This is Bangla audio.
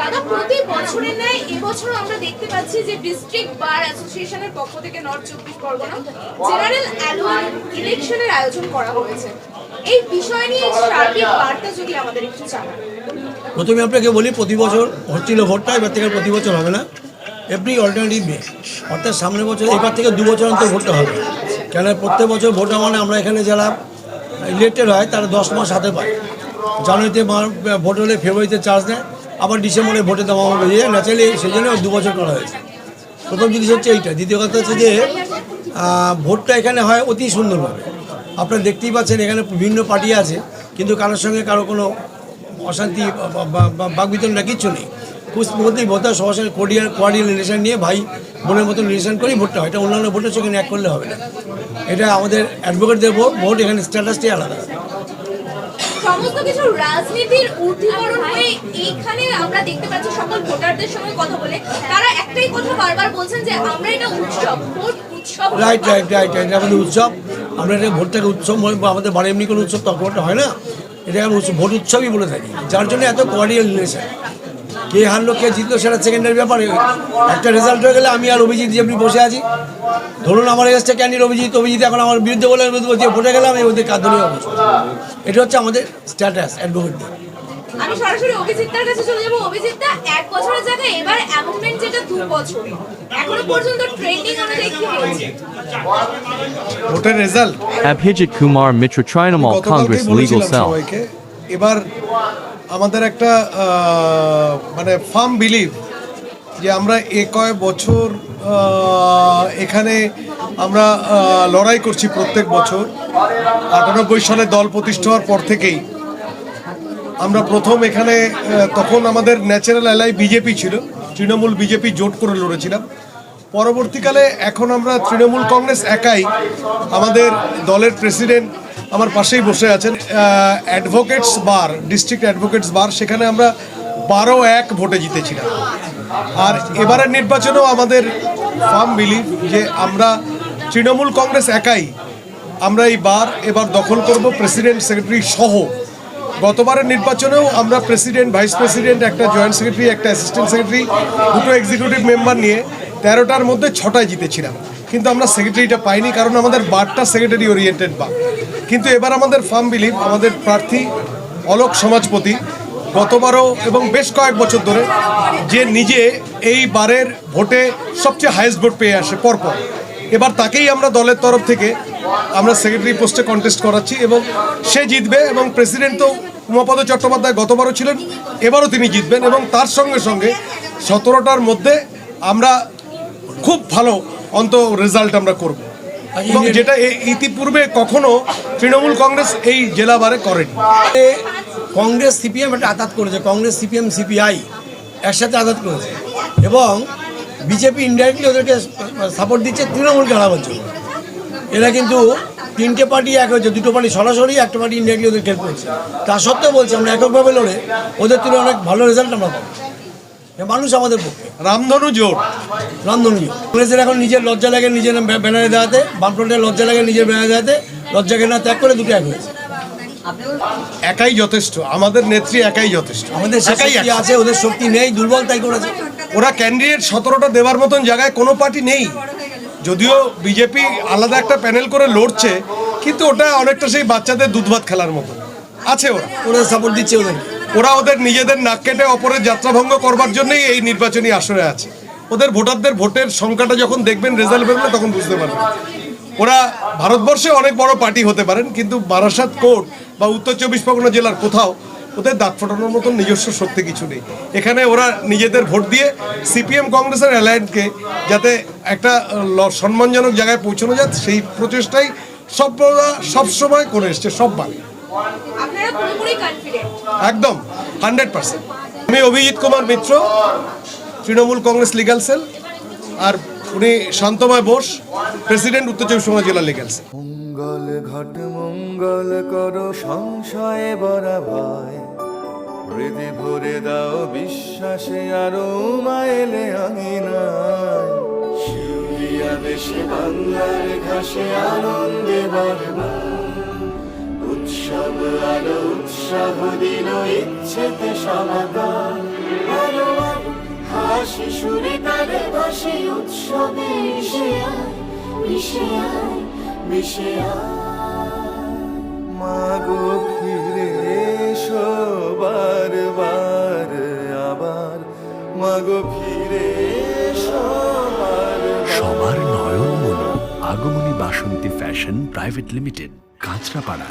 দাদা, প্রতি বছরের ন্যায় এবছর আমরা দেখতে পাচ্ছি যে ডিস্ট্রিক্ট বার অ্যাসোসিয়েশনের পক্ষ থেকে নর্থ চব্বিশ পরগনা জেনারেল অ্যানুয়াল ইলেকশনের আয়োজন করা হয়েছে। এই বিষয় নিয়ে সার্বিক বার্তা যদি আমাদের একটু জানান। প্রথমে আপনাকে বলি, প্রতি বছর হচ্ছিল ভোটটা, এবার থেকে প্রতি বছর হবে না। এভরি অল্টারনেটিভ মে অর্থাৎ সামনের বছর, এবার থেকে দু বছর অন্তর ভোটটা হবে। কেন? প্রত্যেক বছর ভোটা মানে আমরা এখানে যারা ইলেক্টেড হয়, তারা দশ মাস হাতে পায়। জানুয়ারিতে ভোট হলে ফেব্রুয়ারিতে চার্জ দেয়। আবার ডিসেম্বরে ভোটে দেওয়া হবে। যে ন্যাচারালি সেই জন্য দু বছর করা হয়েছে। প্রথম জিনিস হচ্ছে এইটা। দ্বিতীয় কথা হচ্ছে যে ভোটটা এখানে হয় অতি সুন্দরভাবে। আপনারা দেখতেই পাচ্ছেন এখানে বিভিন্ন পার্টি আছে, কিন্তু কারোর সঙ্গে কারও কোনো অশান্তি বা- বা- বা কিচ্ছু নেই। খুব স্মুথলি ভোট হয় সবার সঙ্গে কোডিয়ার কোয়ার্ডিয়াল রিলেশন নিয়ে ভাই বোনের মতন রিলেশন করেই ভোটটা হয়। এটা অন্যান্য ভোটের সঙ্গে এক করলে হবে না। এটা আমাদের অ্যাডভোকেটদের ভোট। ভোট এখানে স্ট্যাটাসটাই আলাদা। সমস্ত কিছু রাজনীতির ঊর্ধ্বকরণ হয়ে এইখানে আমরা দেখতে পাচ্ছি সকল ভোটারদের সঙ্গে কথা বলে। তারা একটাই কথা বারবার বলছেন যে আমরা এটা উৎসব ভোট উৎসব রাইট রাইট রাইট এটা আমাদের উৎসব। আমরা এটা ভোটটাকে উৎসব আমাদের বাড়ি এমনি কোনো উৎসব তখন হয় না। এটা ভোট উৎসবই বলে থাকি। যার জন্য এত কোয়ার্ডিয়াল রিলেশন কে হারলো কে জিতলো সেটা সেকেন্ডারি ব্যাপারে একটা রেজাল্ট হয়ে গেলে আমি আর অভিজিৎ যেমনি বসে আছি ধরুন আমার এসছে ক্যান্ডিড অভিজিৎ অভিজিৎ এখন আমার বিরুদ্ধে বলে আমি বলছি ভোটে গেলাম আমি ওদের কাঁদনীয় অবস্থা এটা হচ্ছে আমাদের স্ট্যাটাস অ্যাডভোকেটদের আমি সরাসরি অভিজিৎদার কাছে চলে যাব। অভিজিৎদা এক বছরের জায়গায় এবার অ্যামেন্ডমেন্ট যেটা দু বছর। এখনও পর্যন্ত ট্রেন্ডিং অনুযায়ী কি রয়েছে ভোটের result Abhijit Kumar Mitra Trinamal Congress Legal Cell. এবার আমাদের একটা মানে ফার্ম বিলিভ যে আমরা এ কয় বছর এখানে আমরা লড়াই করছি প্রত্যেক বছর। আটানব্বই সালে দল প্রতিষ্ঠা হওয়ার পর থেকেই আমরা প্রথম এখানে তখন আমাদের ন্যাচারাল অ্যালাই বিজেপি ছিল। তৃণমূল বিজেপি জোট করে লড়েছিলাম। পরবর্তীকালে এখন আমরা তৃণমূল কংগ্রেস একাই আমাদের দলের প্রেসিডেন্ট আমার পাশেই বসে আছেন advocates bar district advocates bar সেখানে আমরা বারো এক ভোটে জিতেছিলাম। আর এবারের নির্বাচনেও আমাদের ফার্ম বিলিভ যে আমরা তৃণমূল কংগ্রেস একাই, আমরা এই বার এবার দখল করব প্রেসিডেন্ট সেক্রেটারি সহ। গতবারের নির্বাচনেও আমরা প্রেসিডেন্ট ভাইস প্রেসিডেন্ট একটা জয়েন্ট সেক্রেটারি একটা অ্যাসিস্ট্যান্ট সেক্রেটারি দুটো এক্সিকিউটিভ মেম্বার নিয়ে তেরোটার মধ্যে ছটায় জিতেছিলাম। কিন্তু আমরা সেক্রেটারিটা পাইনি, কারণ আমাদের বারটা সেক্রেটারি ওরিয়েন্টেড বার কিন্তু এবার আমাদের ফার্ম বিলিভ আমাদের প্রার্থী অলোক সমাজপতি গতবারও এবং বেশ কয়েক বছর ধরে যে নিজে এই বারের ভোটে সবচেয়ে হাইয়েস্ট ভোট পেয়ে আসে পরপর। এবার তাকেই আমরা দলের তরফ থেকে আমরা সেক্রেটারি পোস্টে কন্টেস্ট করাচ্ছি এবং সে জিতবে এবং প্রেসিডেন্ট তো উমাপদ চট্টোপাধ্যায় গতবারও ছিলেন, এবারও তিনি জিতবেন এবং তার সঙ্গে সঙ্গে সতেরোটার মধ্যে আমরা খুব ভালো অন্ত রেজাল্ট আমরা করব। এবং যেটা এ- ইতিপূর্বে কখনো তৃণমূল কংগ্রেস এই জেলাবারে করেনি। এ কংগ্রেস সিপিএম একটা আঘাত করেছে কংগ্রেস সিপিএম সিপিআই একসাথে আঘাত করেছে। এবং বিজেপি ইনডাইরেক্টলি ওদেরকে সাপোর্ট দিচ্ছে তৃণমূলকে হারাবার জন্য। এরা কিন্তু তিনটে পার্টি এক হয়েছে দুটো পার্টি সরাসরি একটা পার্টি ইনডাইরেক্টলি ওদের হেল্প করছে। তা সত্ত্বেও বলছে আমরা এককভাবে লড়ে ওদের তুলনায় অনেক ভালো রেজাল্ট আমরা পাবো। মানুষ আমাদের পক্ষে। রামধনু জোট। রন্ধনীয় কংগ্রেসের এখন নিজের লজ্জা লাগে নিজের ব্য- ব্যানারে দেওয়াতে বামফ্রন্টের লজ্জা লাগে নিজের ব্যানারে দেওয়াতে লজ্জাকে না ত্যাগ করে দুটো এক হয়েছে। একাই যথেষ্ট। আমাদের নেত্রী একাই যথেষ্ট। আমাদের একাই আছে। ওদের শক্তি নেই দুর্বল তাই করেছে। ওরা ক্যান্ডিডেট সতেরোটা দেওয়ার মতন জায়গায় কোনো পার্টি নেই। যদিও বিজেপি আলাদা একটা প্যানেল করে লড়ছে কিন্তু ওটা অনেকটা সেই বাচ্চাদের দুধ ভাত খেলার মতো আছে ওরা। ওরা সাপোর্ট দিচ্ছে ওদের ওরা ওদের নিজেদের নাক কেটে অপরের যাত্রাভঙ্গ করবার জন্যই এই নির্বাচনী আসরে আছে। ওদের ভোটারদের ভোটের সংখ্যাটা যখন দেখবেন রেজাল্ট বেরোলে তখন বুঝতে পারবেন। ওরা ভারতবর্ষে অনেক বড় পার্টি হতে পারেন, কিন্তু বারাসাত কোর্ট বা উত্তর চব্বিশ পরগনা জেলার কোথাও ওদের দাঁত ফোটানোর মতন নিজস্ব শক্তি কিছু নেই। এখানে ওরা নিজেদের ভোট দিয়ে সিপিএম কংগ্রেসের অ্যালায়েন্সকে যাতে একটা সম্মানজনক জায়গায় পৌঁছানো যায়, সেই প্রচেষ্টাই সব সবসময় করে এসছে সব কনফিডেন্ট একদম হান্ড্রেড পার্সেন্ট আমি Abhijit Kumar Mitra Trinamool Congress legal cell আর উনি শান্তময় বোস প্রেসিডেন্ট উত্তর চব্বিশ পরগনা জেলা লিগাল সেল মঙ্গল ঘট মঙ্গল কর সংশয়ে বরা ভয় হৃদে ভরে দাও বিশ্বাসে আরও মাইলে আঙিনায় শিউরিয়া দেশে বাংলার ঘাসে আনন্দে বরবা উৎসব আলো উৎসাহ দিল ইচ্ছেতে সমাগম। আলো হাসি সুরে তালে ভাসে উৎসবে মিশে আয় মিশে আয় মিশে আয়। মাগো ফিরে এসো বারবার আবার। মাগো ফিরে এসো সবার নয়ন মনো আগমনী বাসন্তী fashion private limited Kanchrapara.